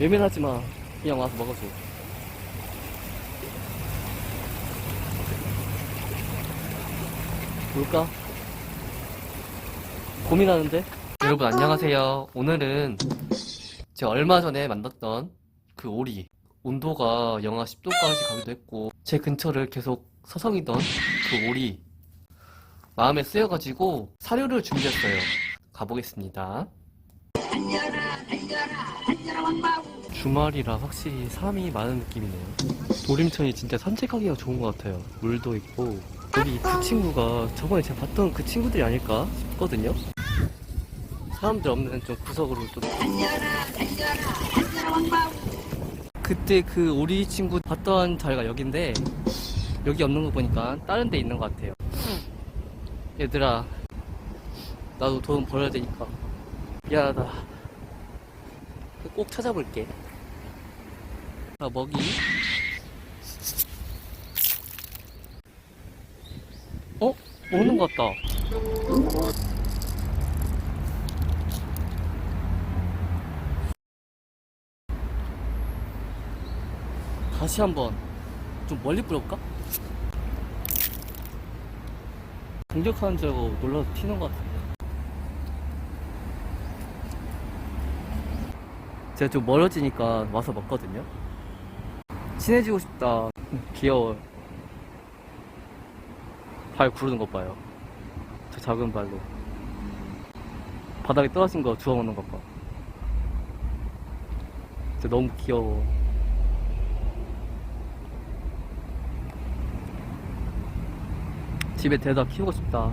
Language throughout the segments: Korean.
예민하지 마. 그냥 와서 먹어줘. 뭘까? 고민하는데? 여러분 안녕하세요. 오늘은 제가 얼마 전에 만났던 그 오리. 온도가 영하 10도까지 가기도 했고 제 근처를 계속 서성이던 그 오리. 마음에 쓰여가지고 사료를 준비했어요. 가보겠습니다. 주말이라 확실히 사람이 많은 느낌이네요. 도림천이 진짜 산책하기가 좋은 것 같아요. 물도 있고. 여기 그 친구가 저번에 제가 봤던 그 친구들이 아닐까 싶거든요. 사람들 없는 좀 구석으로 좀. 그때 그 오리 친구 봤던 자리가 여긴데 여기 없는 거 보니까 다른 데 있는 것 같아요. 얘들아, 나도 돈 벌어야 되니까 미안하다. 꼭 찾아볼게. 아, 먹이. 어? 먹는 것 같다. 다시 한번 좀 멀리 뿌려볼까? 공격하는 줄 알고 놀라서 튀는 것 같은데. 제가 좀 멀어지니까 와서 먹거든요. 친해지고 싶다. 귀여워. 발 구르는 것 봐요. 저 작은 발로. 바닥에 떨어진 거 주워 먹는 것 봐. 진짜 너무 귀여워. 집에 데려다 키우고 싶다.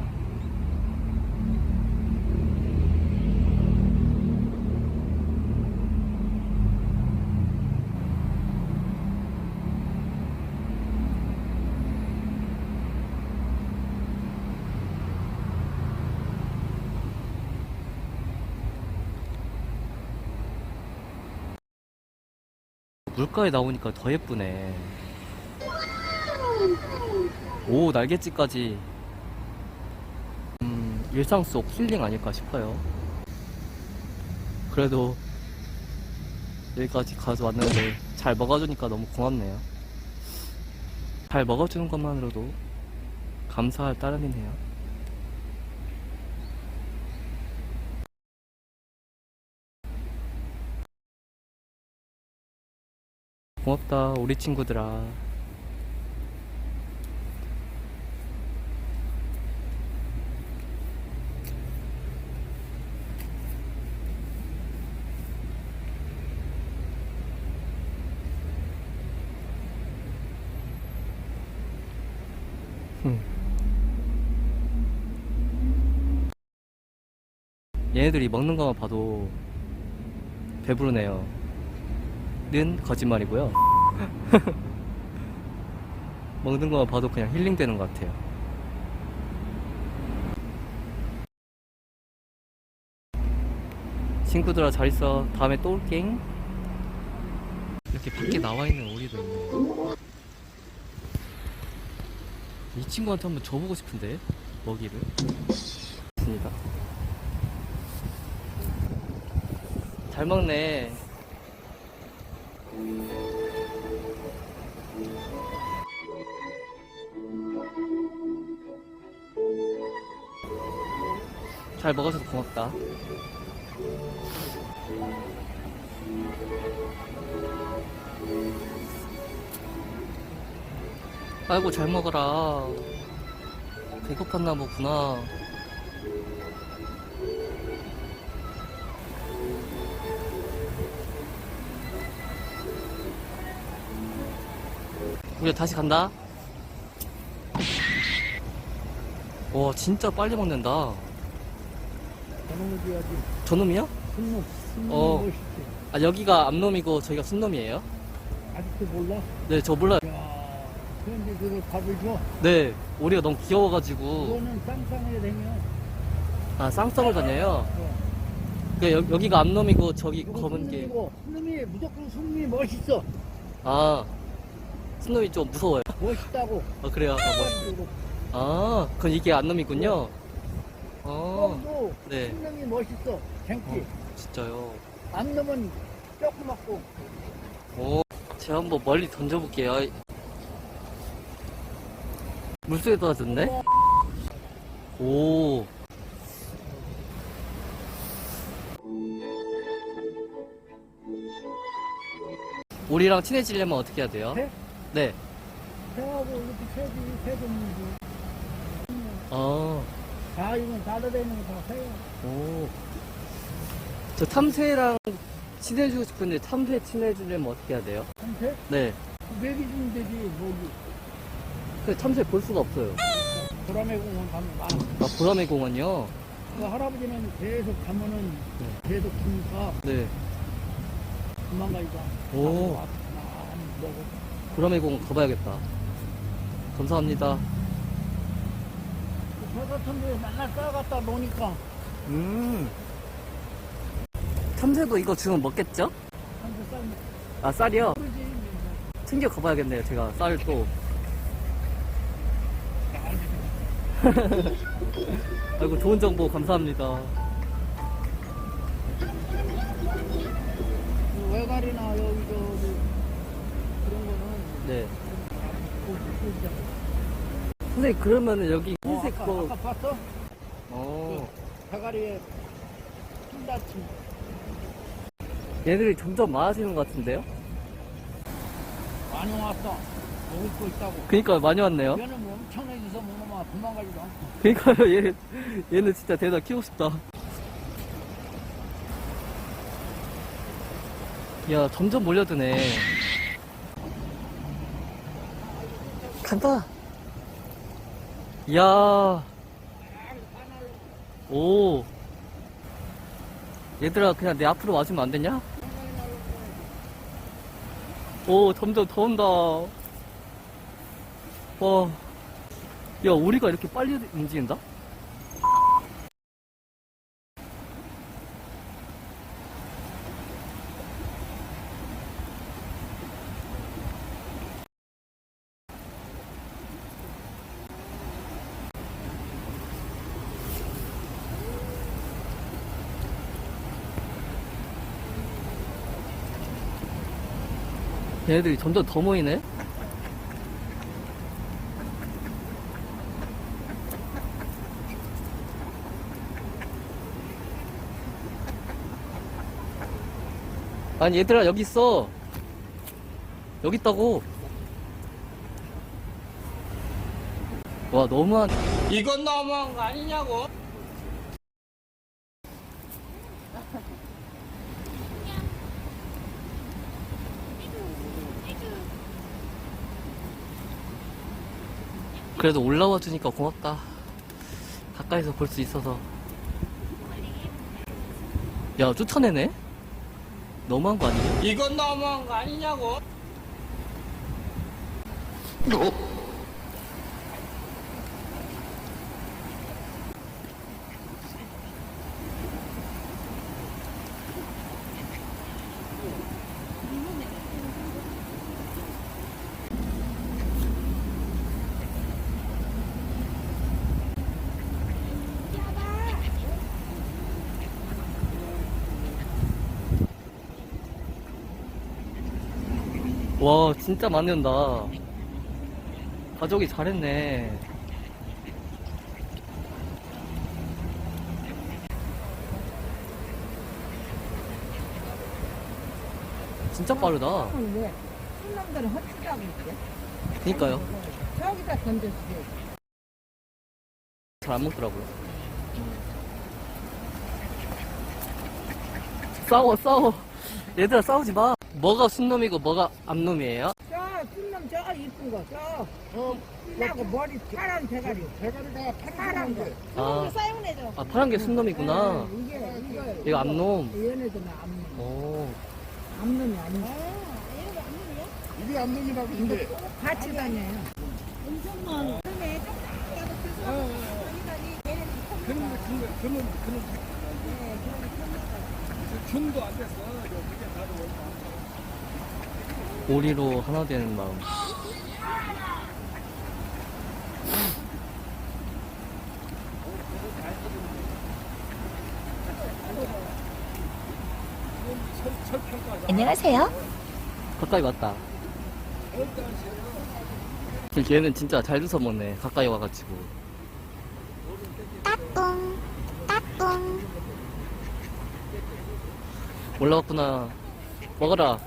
물가에 나오니까 더 예쁘네. 오, 날갯짓까지. 음, 일상 속 힐링 아닐까 싶어요. 그래도 여기까지 가져왔는데 잘 먹어주니까 너무 고맙네요. 잘 먹어주는 것만으로도 감사할 따름이네요. 고맙다, 우리 친구들아. 흠. 얘네들이 먹는 것만 봐도 배부르네요. 는 거짓말이고요. 먹는 것만 봐도 그냥 힐링되는 것 같아요. 친구들아 잘 있어. 다음에 또 올게. 이렇게 밖에 나와 있는 오리도 있네. 이 친구한테 한번 줘보고 싶은데 먹이를. 있습니다. 잘 먹네. 잘 먹어줘서 고맙다. 아이고 잘 먹어라. 배고팠나 보구나. 우리 다시 간다. 와 진짜 빨리 먹는다. 저놈을 줘야지. 저놈이요? 순놈, 순놈 어. 멋있지. 아 여기가 암놈이고 저희가 순놈이에요? 아직도 몰라? 네 저 몰라요. 야, 그런데 그걸 밥을 줘? 네 오리가 너무 귀여워가지고 그거는 쌍쌍하게 되면. 아 쌍쌍을 다녀요. 어. 그 여, 여기가 암놈이고 저기 그거 검은 게. 순놈이고, 순놈이, 무조건 순놈이 멋있어. 아 순놈이 좀 무서워요. 멋있다고. 아 그래요. 아, 뭐. 아 그건 이게 암놈이군요. 아도 네. 순놈이 멋있어. 쟁기. 진짜요. 암놈은 조그맣고. 오, 제가 한번 멀리 던져볼게요. 물속에 떨어졌네? 오. 우리랑 친해지려면 어떻게 해야 돼요? 네? 네. 새하고 이렇게 새지, 새dom이지. 어, 다 이건 날아다니는 거다 새야. 오. 저 탐새랑 친해지고 싶은데 탐새 친해지려면 어떻게 해야 돼요? 참새? 네. 매기 주면 되지, 뭐지. 근데 탐새 볼 수가 없어요. 보라매 공원 가면 많아. 아, 보라매 공원이요? 그 할아버지는 계속 가면은 계속 주니까 네. 금방 가니까. 오. 많이 먹어. 보라매 공원 가봐야겠다. 감사합니다. 저 같은 데 맨날 싸갖다 놓으니까 음. 탐새도 이거 지금 먹겠죠? 참새 쌀 먹. 아, 쌀이요? 챙겨 가봐야겠네요, 제가. 쌀 또. 아이고, 좋은 정보 감사합니다. 그 외갈이나 여기 저기 그런 거는 네. 보- 보이잖아. 선생님, 그러면은 여기 어, 흰색 아까, 거. 아까 봤어? 어. 대가리에 흰다치. 얘들이 점점 많아지는 것 같은데요? 많이 왔어. 먹을 거 있다고. 그니까 많이 왔네요. 얘는 뭐 엄청나게서 먹으면 도망가지도 않고. 그니까요, 얘, 얘는 진짜 대다 키우고 싶다. 야, 점점 몰려드네. 간다. 야. 오. 얘들아, 그냥 내 앞으로 와주면 안 되냐? 오, 점점 더 온다. 와. 야, 우리가 이렇게 빨리 움직인다? 얘네들이 점점 더 모이네? 아니 얘들아 여기 있어 여기 있다고 와 너무한 이건 너무한 거 아니냐고? 그래도 올라와 주니까 고맙다 가까이서 볼 수 있어서 야 쫓아내네 너무한 거 아니야? 이건 너무한 거 아니냐고? 와 진짜 많이 온다 가족이 잘했네 진짜 빠르다 왜? 신놈들은 헛치라고 있대. 그니까요 저기다 던졌어요. 잘 안 먹더라고요 싸워 싸워 얘들아 싸우지 마 뭐가 순놈이고 뭐가 암놈이에요? 저 신놈 저거 이쁜 거. 저 어, 신나고 머리 파란 대가리. 대가리가 파란 거. 아, 사용해줘. 아 파란 게 순놈이구나 이게 이거 이거 암놈 얘네들은 암놈. 오 암놈이 아니야. 이게 암놈이라고 근데 같이 다녀요. 그런 그런 그런 그런 준도 안 됐어. 그게 다도 오리로 하나 되는 마음 안녕하세요. 가까이 왔다. 걔는 진짜 잘 주워 먹네. 가까이 와가지고. 따뚱, 따뚱. 올라왔구나. 먹어라.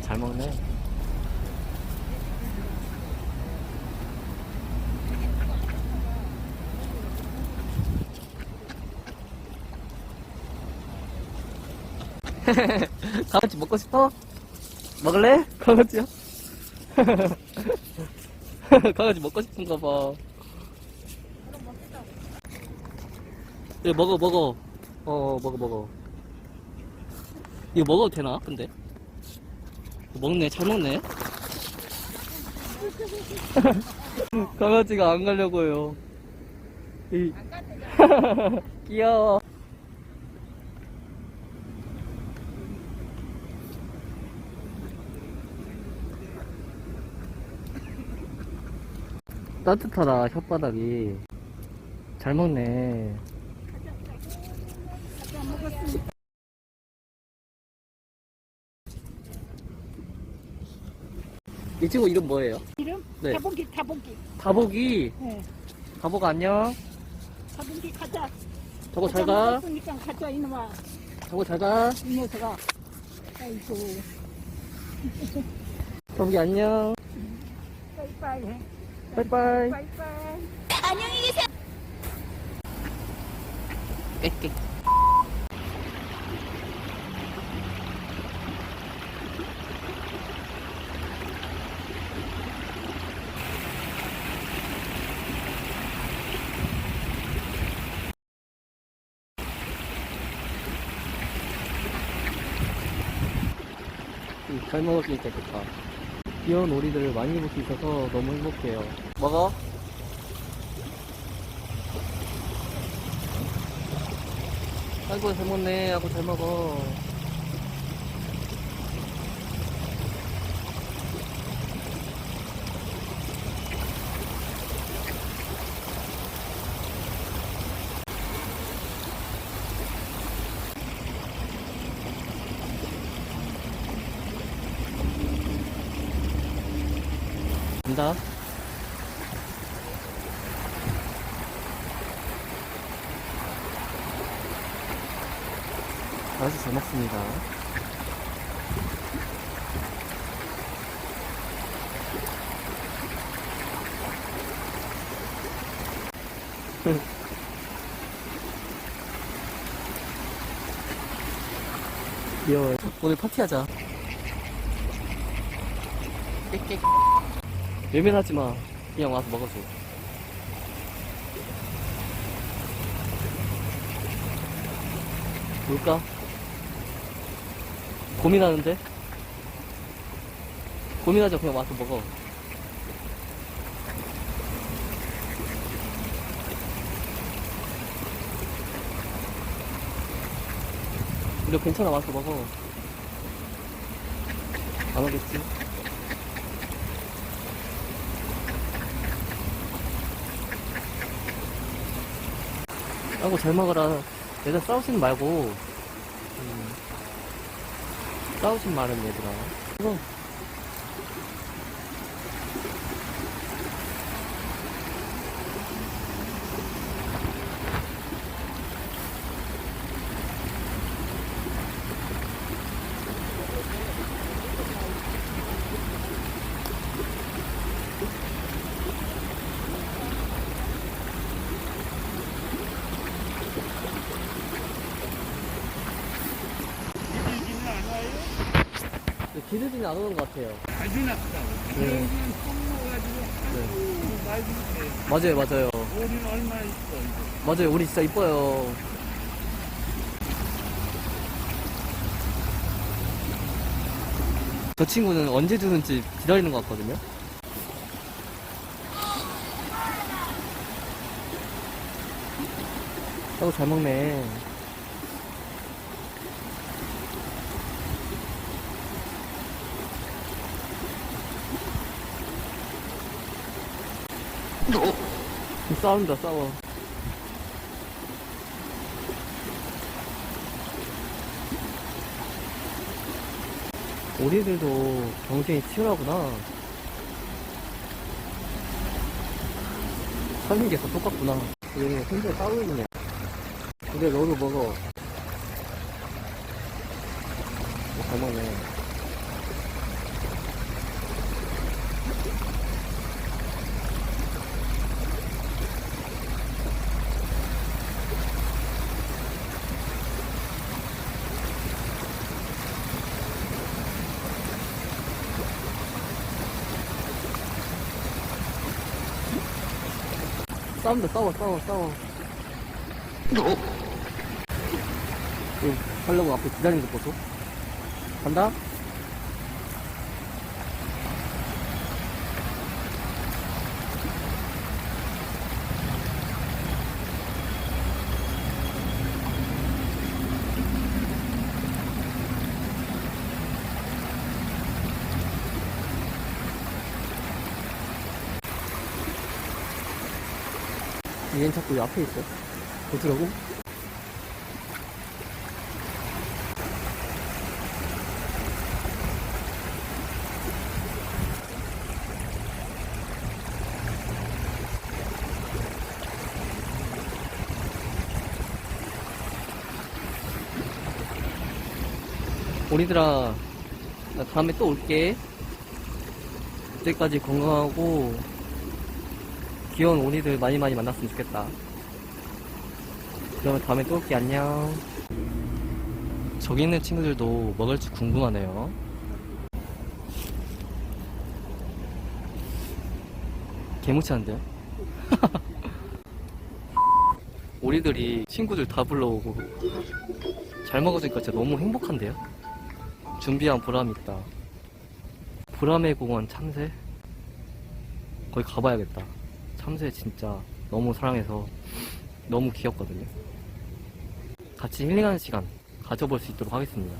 잘 먹네. 강아지 먹고 싶어? 먹을래? 강아지야? 강아지 먹고 싶은가 봐. 예, 먹어, 먹어. 어, 먹어, 먹어. 이거 먹어도 되나? 근데? 먹네, 잘 먹네. 강아지가 안 가려고요. 이... 귀여워. 따뜻하다 혓바닥이 잘 먹네 이 친구 이름 뭐예요? 이름? 네. 타봉기, 타봉기. 다복이 네. 다복 안녕 타봉기 가자. 저거 잘가 그러니까 가자, 이놈아. 저거 잘가 이 녀석아. 아이고. 다복이 안녕 빠이빠이 해. 빠이빠이 빠이빠이. 안녕히 계세요. 꽥꽥 음, 잘 먹었으니까 좋다. 귀여운 오리들을 많이 볼 수 있어서 너무 행복해요. 먹어? 아이고 잘 먹네. 아이고 잘 먹어. 간다. 아주 잘 먹습니다. 귀여워요. 오늘 파티하자. 꽥꽥. 외면하지 마. 그냥 와서 먹어줘. 뭘까? 고민하는데? 고민하자 그냥 와서 먹어 근데 괜찮아 와서 먹어 안 오겠지? 아이고 잘 먹어라. 얘들 싸우지는 말고 음, 싸우진 말은 얘들아 이거 비비지는 않아요? 기르지는 않은 것 같아요 아주 나쁘다고. 네. 여기는 콩모가지고 아주 말도 못해요. 맞아요 맞아요 우리는 얼마나 있어, 이거. 맞아요 우리 진짜 이뻐요 저 친구는 언제 주는지 기다리는 것 같거든요 아이고 잘 먹네 싸운다 싸워. 우리들도 경쟁이 치열하구나. 사는 게 다 똑같구나. 얘네 혼자 싸우고 있네. 근데 너도 먹어 어, 잘 먹네 싸운다 싸워 싸워 싸워. 응, 하려고 앞에 기다리는 거 보소. 간다 얘는 자꾸 왜 앞에 있어 어쩌라고? 오리들아 나 다음에 또 올게 그때까지 건강하고 귀여운 오리들 많이 많이 만났으면 좋겠다. 그러면 다음에 또 올게, 안녕. 저기 있는 친구들도 먹을지 궁금하네요. 개무치한데요? 오리들이 친구들 다 불러오고 잘 먹어주니까 진짜 너무 행복한데요? 준비한 보람이 있다. 보람의 공원 참새? 거기 가봐야겠다. 참새 진짜 너무 사랑해서 너무 귀엽거든요. 같이 힐링하는 시간 가져볼 수 있도록 하겠습니다.